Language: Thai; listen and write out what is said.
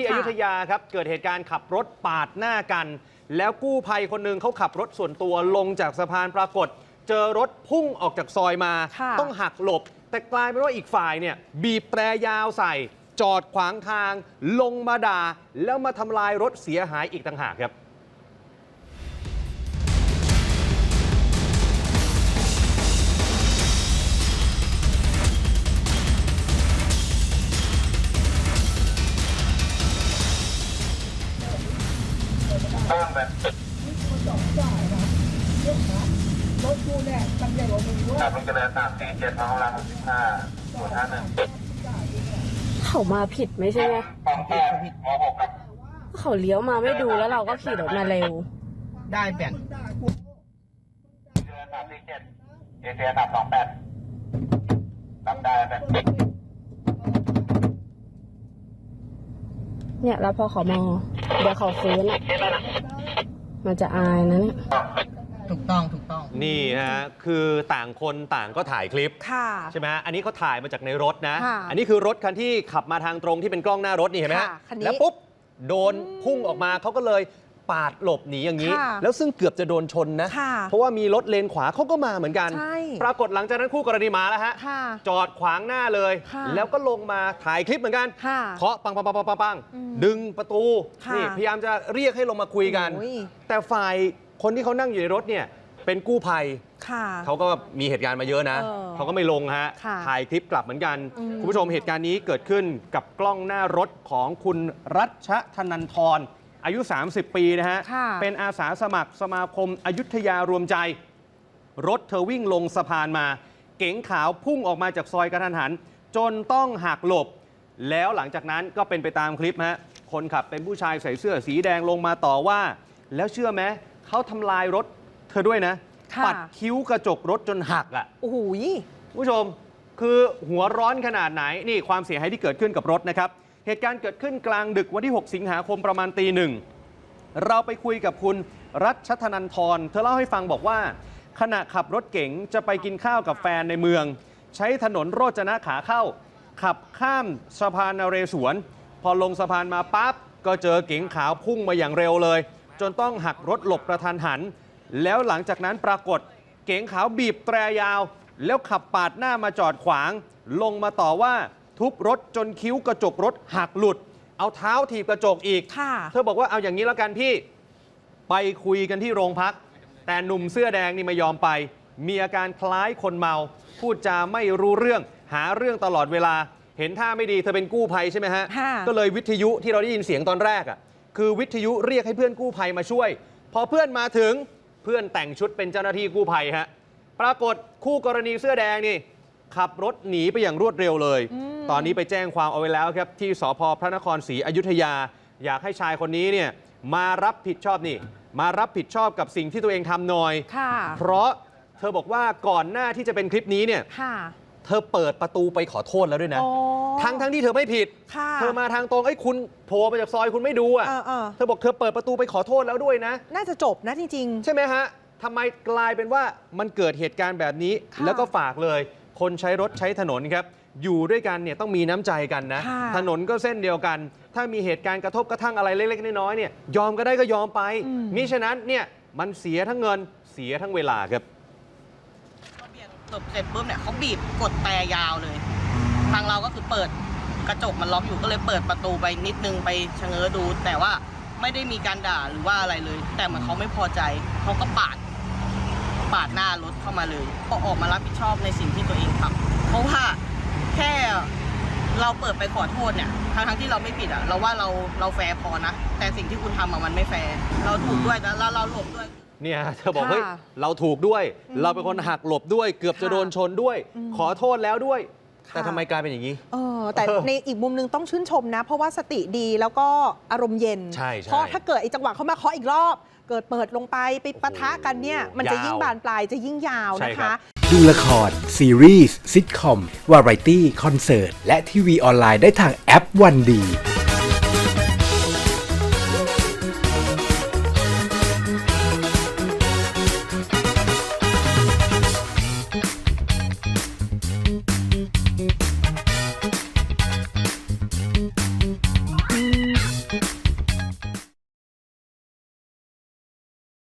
ที่อยุธยาครับ เกิดเหตุการณ์ขับรถปาดหน้ากัน แล้วกู้ภัยคนหนึ่งเขาขับรถส่วนตัวลงจากสะพานปรากฏ เจอรถพุ่งออกจากซอยมาค่ะต้องหักหลบ แต่กลายเป็นว่าอีกฝ่ายเนี่ยบีบแตรยาวใส่ จอดขวางทาง ลงมาด่าแล้วมาทำลายรถเสียหายอีกต่างหากครับ ครับลุงเจริญสามสี่เจ็ดน้องรามหกสิบห้าศูนย์ห้าหนึ่งเขามาผิดไม่ใช่ไหมสองแปดหหกครับเขาเลี้ยวมาไม่ดูแล้วเราก็ขี่รถมาเร็ว ได้แบ่งลุงเจริญสามสี่เจ็ดเอเชียสามสองแปดรับได้แบบเนี่ยแล้วพอเขามอง เดี๋ยวเขาฟื้นอะมันจะอายนะเนี่ยถูกต้องถูกต้อง นี่ฮะคือต่างคนต่างก็ถ่ายคลิปค่ะ ใช่ไหมฮะอันนี้เขาถ่ายมาจากในรถนะ ค่ะอันนี้คือรถคันที่ขับมาทางตรงที่เป็นกล้องหน้ารถนี่เห็นไหมฮะค่ะคันนี้ แล้วปุ๊บโดนพุ่งออกมาเขาก็เลย ปาดหลบหนีอย่างนี้ ค่ะแล้วซึ่งเกือบจะโดนชนนะ ค่ะเพราะว่ามีรถเลนขวาเขาก็มาเหมือนกัน ใช่ ปรากฏหลังจากนั้นคู่กรณีมาแล้วฮะ ค่ะ จอดขวางหน้าเลย ค่ะแล้วก็ลงมาถ่ายคลิปเหมือนกัน ค่ะเคาะปังปังปังปังปังปังอืมดึงประตู ค่ะนี่พยายามจะเรียกให้ลงมาคุยกัน โอ้ย แต่ฝ่ายคนที่เขานั่งอยู่ในรถเนี่ยเป็นกู้ภัย ค่ะ เขาก็มีเหตุการณ์มาเยอะนะ เออเขาก็ไม่ลงฮะ ค่ะถ่ายคลิปกลับเหมือนกัน อืมคุณผู้ชมเหตุการณ์นี้เกิดขึ้นกับกล้องหน้ารถของคุณรัชธนันทร อายุ 30 ปีนะฮะ ค่ะเป็นอาสาสมัครสมาคมอยุธยารวมใจ รถเธอวิ่งลงสะพานมา เก๋งขาวพุ่งออกมาจากซอยกระทันหัน จนต้องหักหลบ แล้วหลังจากนั้นก็เป็นไปตามคลิปฮะคนขับเป็นผู้ชายใส่เสื้อสีแดงลงมาต่อว่า แล้วเชื่อไหมเขาทำลายรถเธอด้วยนะค่ะ ปัดคิ้วกระจกรถจนหักอะ โอ้โหย คุณผู้ชมคือหัวร้อนขนาดไหน นี่ความเสียหายที่เกิดขึ้นกับรถนะครับ เหตุการณ์เกิดขึ้นกลางดึกวันที่ 6 สิงหาคมประมาณตีหนึ่งเราไปคุยกับคุณรัชธนันทรเธอเล่าให้ฟังบอกว่า ขณะขับรถเก๋งจะไปกินข้าวกับแฟนในเมือง ใช้ถนนโรจนะขาเข้า ขับข้ามสะพานนเรศวร พอลงสะพานมาปั๊บก็เจอเก๋งขาวพุ่งมาอย่างเร็วเลย จนต้องหักรถหลบกระทันหัน แล้วหลังจากนั้นปรากฏ เก๋งขาวบีบแตรยาว แล้วขับปาดหน้ามาจอดขวาง ลงมาต่อว่า ทุบรถจนคิ้วกระจกรถหักหลุด เอาเท้าถีบกระจกอีก ค่ะเธอบอกว่าเอาอย่างนี้แล้วกันพี่ ไปคุยกันที่โรงพัก แต่หนุ่มเสื้อแดงนี่ไม่ยอมไป มีอาการคล้ายคนเมา พูดจาไม่รู้เรื่อง หาเรื่องตลอดเวลา เห็นท่าไม่ดีเธอเป็นกู้ภัยใช่ไหมฮะ ค่ะ ก็เลยวิทยุที่เราได้ยินเสียงตอนแรกอะคือวิทยุเรียกให้เพื่อนกู้ภัยมาช่วย พอเพื่อนมาถึงเพื่อนแต่งชุดเป็นเจ้าหน้าที่กู้ภัยฮะปรากฏคู่กรณีเสื้อแดงนี่ ขับรถหนีไปอย่างรวดเร็วเลย ตอนนี้ไปแจ้งความเอาไว้แล้วครับ ที่สพพระนครศรีอยุธยา อยากให้ชายคนนี้เนี่ยมารับผิดชอบนี่ มารับผิดชอบกับสิ่งที่ตัวเองทำหน่อยค่ะเพราะเธอบอกว่าก่อนหน้าที่จะเป็นคลิปนี้เนี่ยค่ะเธอเปิดประตูไปขอโทษแล้วด้วยนะอ๋อทั้งทั้งที่เธอไม่ผิดค่ะเธอมาทางตรงไอ้ยคุณโผล่มาจากซอยคุณไม่ดูอะเออเออเธอบอกเธอเปิดประตูไปขอโทษแล้วด้วยนะ น่าจะจบนะจริงใช่ไหมฮะทำไมกลายเป็นว่ามันเกิดเหตุการณ์แบบนี้ค่ะแล้วก็ฝากเลย คนใช้รถใช้ถนนครับอยู่ด้วยกันเนี่ยต้องมีน้ำใจกันนะ ค่ะถนนก็เส้นเดียวกัน ถ้ามีเหตุการณ์กระทบกระทั่งอะไรเล็กๆน้อยๆเนี่ยยอมก็ได้ก็ยอมไปอืม มิฉะนั้นเนี่ยมันเสียทั้งเงินเสียทั้งเวลาครับ เขาเบียดหลบเสร็จปุ๊บเนี่ยเขาบีบกดแต่ยาวเลย ทางเราก็คือเปิดกระจกมันล็อกอยู่ก็เลยเปิดประตูไปนิดนึงไปชะเง้อดู แต่ว่าไม่ได้มีการด่าหรือว่าอะไรเลย แต่เหมือนเขาไม่พอใจเขาก็ปาด ปาดหน้ารถเข้ามาเลยก็ออกมารับผิดชอบในสิ่งที่ตัวเองทำเพราะว่าแค่เราเปิดไปขอโทษเนี่ยทั้งทั้งๆที่เราไม่ผิดอะเราว่าเราเราแฟร์พอนะ แต่สิ่งที่คุณทำอะมันไม่แฟร์เราถูกด้วยแล้วเราเราหลบด้วย เนี่ยเธอบอกค่ะเฮ้ยเราถูกด้วยอืมเราเป็นคนหักหลบด้วย เกือบจะค่ะโดนชนด้วยอืมขอโทษแล้วด้วย ค่ะ แต่ทำไมกลายเป็นอย่างนี้ เออแต่เออในอีกมุมหนึงต้องชื่นชมนะ เพราะว่าสติดีแล้วก็อารมณ์เย็น ใช่ใช่เพราะถ้าเกิดไอ้จังหวะเขามาเคาะอีกรอบ เกิดเปิดลงไปไปปะทะกันเนี่ย มันจะยาวยิ่งบานปลายจะยิ่งยาวใช่นะครัคะ บ ดูละคร ซีรีส์ซิทคอม วาไรตี้ คอนเสิร์ต และทีวีออนไลน์ได้ทางแอปวันดี